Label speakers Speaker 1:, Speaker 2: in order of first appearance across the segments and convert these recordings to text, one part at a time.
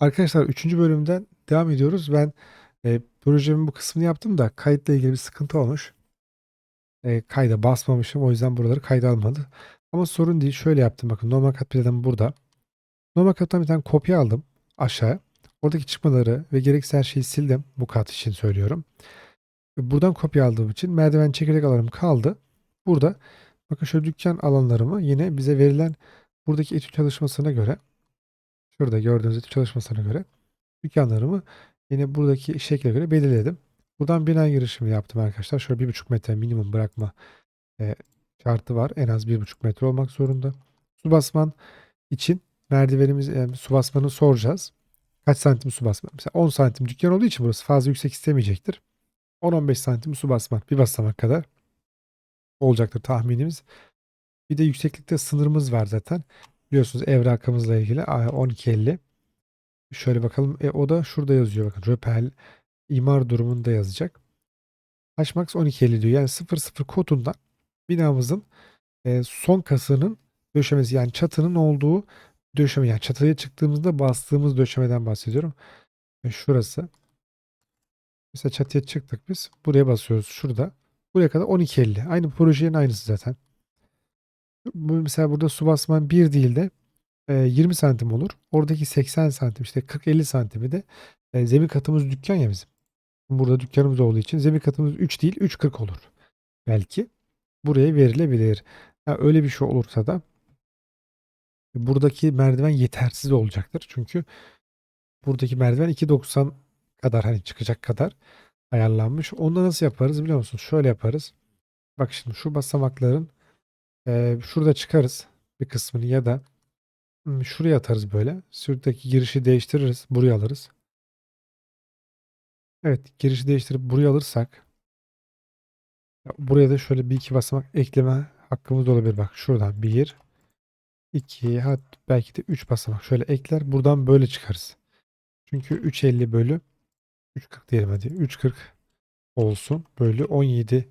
Speaker 1: Arkadaşlar 3. bölümden devam ediyoruz. Ben e, projemin bu kısmını yaptım da kayıtla ilgili bir sıkıntı olmuş. E, kayda basmamışım o yüzden buraları kayda almadı. Ama sorun değil. Şöyle yaptım bakın. Normal kat planım burada. Normal kattan bir tane kopya aldım aşağı. Oradaki çıkmaları ve gereksiz her şeyi sildim. Bu kat için söylüyorum. Buradan kopya aldığım için merdiven çekirdek alanım kaldı. Burada bakın şöyle dükkan alanlarımı yine bize verilen buradaki etüt çalışmasına göre şurada gördüğünüz çalışmasına göre dükkanlarımı yine buradaki şekle göre belirledim. Buradan bina girişimi yaptım arkadaşlar. Şöyle bir buçuk metre minimum bırakma e, şartı var. En az bir buçuk metre olmak zorunda. Su basman için merdivenimiz yani su basmanı soracağız. Kaç santim su basman? Mesela 10 santim dükkan olduğu için burası fazla yüksek istemeyecektir. 10-15 santim su basman bir basamak kadar olacaktır tahminimiz. Bir de yükseklikte sınırımız var zaten. Biliyorsunuz evrakımızla ilgili a, 1250. Şöyle bakalım. E, o da şurada yazıyor bakın. Röpel imar durumunda yazacak. Hmax 1250 diyor. Yani 00 kodundan binamızın e, son kasının döşemesi yani çatının olduğu döşeme yani çatıya çıktığımızda bastığımız döşemeden bahsediyorum. E, şurası. Mesela çatıya çıktık biz. Buraya basıyoruz. Şurada. Buraya kadar 1250. Aynı projenin aynısı zaten. Mesela burada su basman 1 değil de e, 20 santim olur. Oradaki 80 santim işte 40-50 santimi de e, zemin katımız dükkan ya bizim. Burada dükkanımız olduğu için zemin katımız 3 değil 3.40 olur. Belki buraya verilebilir. Ha, öyle bir şey olursa da buradaki merdiven yetersiz olacaktır. Çünkü buradaki merdiven 2.90 kadar hani çıkacak kadar ayarlanmış. Onu da nasıl yaparız biliyor musunuz? Şöyle yaparız. Bak şimdi şu basamakların şurada çıkarız bir kısmını ya da şuraya atarız böyle. Şuradaki girişi değiştiririz. Buraya alırız. Evet girişi değiştirip buraya alırsak buraya da şöyle bir iki basamak ekleme hakkımız olabilir. Bak şuradan bir, iki, hat belki de üç basamak şöyle ekler. Buradan böyle çıkarız. Çünkü 350 bölü 340 diyelim hadi. 340 olsun. Bölü 17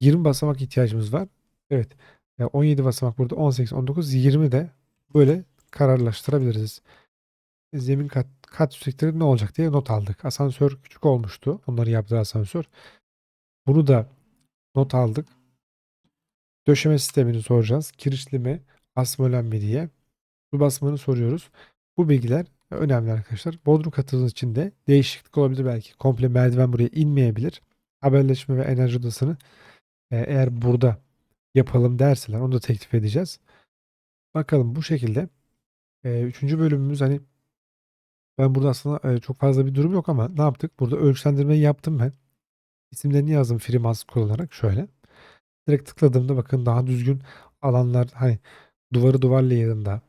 Speaker 1: 20 basamak ihtiyacımız var. Evet. Ya 17 basamak burada 18, 19, 20 de böyle kararlaştırabiliriz. Zemin kat, kat yüksekleri ne olacak diye not aldık. Asansör küçük olmuştu. Onları yaptığı asansör. Bunu da not aldık. Döşeme sistemini soracağız. Kirişli mi, asmolen mi diye. Su basmanı soruyoruz. Bu bilgiler önemli arkadaşlar. Bodrum katınız için de değişiklik olabilir belki. Komple merdiven buraya inmeyebilir. Haberleşme ve enerji odasını e, eğer burada yapalım derseler onu da teklif edeceğiz. Bakalım bu şekilde. E, üçüncü bölümümüz hani ben burada aslında e, çok fazla bir durum yok ama ne yaptık? Burada ölçülendirmeyi yaptım ben. İsimlerini yazdım FreeMask kullanarak şöyle. Direkt tıkladığımda bakın daha düzgün alanlar hani duvarı duvar layer'ında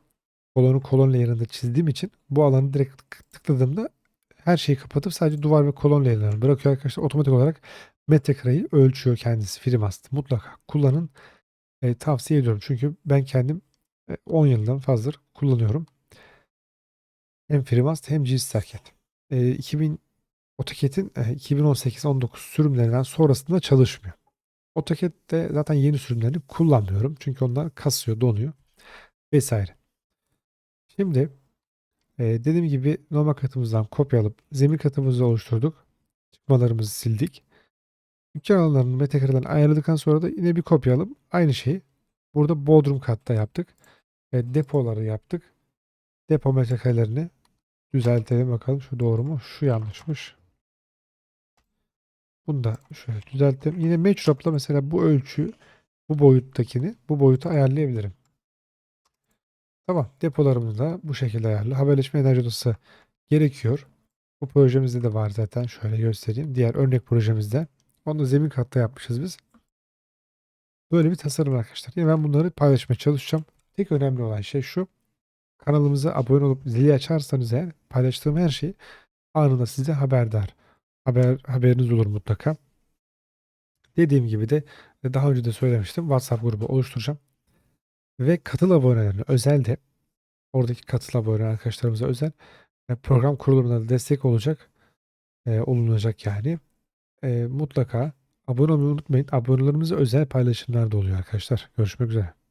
Speaker 1: kolonu kolon layer'ında çizdiğim için bu alanı direkt tıkladığımda her şeyi kapatıp sadece duvar ve kolon layer'larını bırakıyor arkadaşlar. Otomatik olarak metrekareyi ölçüyor kendisi FreeMast. Mutlaka kullanın. E, tavsiye ediyorum. Çünkü ben kendim e, 10 yıldan fazladır kullanıyorum. Hem FreeMast hem GStarCAD. E, 2000 AutoCAD'in e, 2018-19 sürümlerinden sonrasında çalışmıyor. AutoCAD'de zaten yeni sürümlerini kullanmıyorum. Çünkü onlar kasıyor, donuyor vesaire. Şimdi e, dediğim gibi normal katımızdan kopya alıp zemin katımızı oluşturduk. Çıkmalarımızı sildik. Dükkan alanlarını metrekareden ayarladıktan sonra da yine bir kopya alıp aynı şeyi burada bodrum katta yaptık. E, depoları yaptık. Depo metrekarelerini düzeltelim bakalım. Şu doğru mu? Şu yanlışmış. Bunu da şöyle düzeltelim. Yine Matchrop'la mesela bu ölçü bu boyuttakini bu boyuta ayarlayabilirim. Tamam. Depolarımız da bu şekilde ayarlı. Haberleşme enerji odası gerekiyor. Bu projemizde de var zaten. Şöyle göstereyim. Diğer örnek projemizde. Onu zemin katta yapmışız biz. Böyle bir tasarım arkadaşlar. Yani ben bunları paylaşmaya çalışacağım. Tek önemli olan şey şu. Kanalımıza abone olup zili açarsanız eğer paylaştığım her şey anında size haberdar. Haber, haberiniz olur mutlaka. Dediğim gibi de daha önce de söylemiştim. WhatsApp grubu oluşturacağım. Ve katıl abonelerine özel de oradaki katıl abone arkadaşlarımıza özel e, program kurulumuna destek olacak. E, olunacak yani. E, mutlaka abone olmayı unutmayın. Abonelerimize özel paylaşımlar da oluyor arkadaşlar. Görüşmek üzere.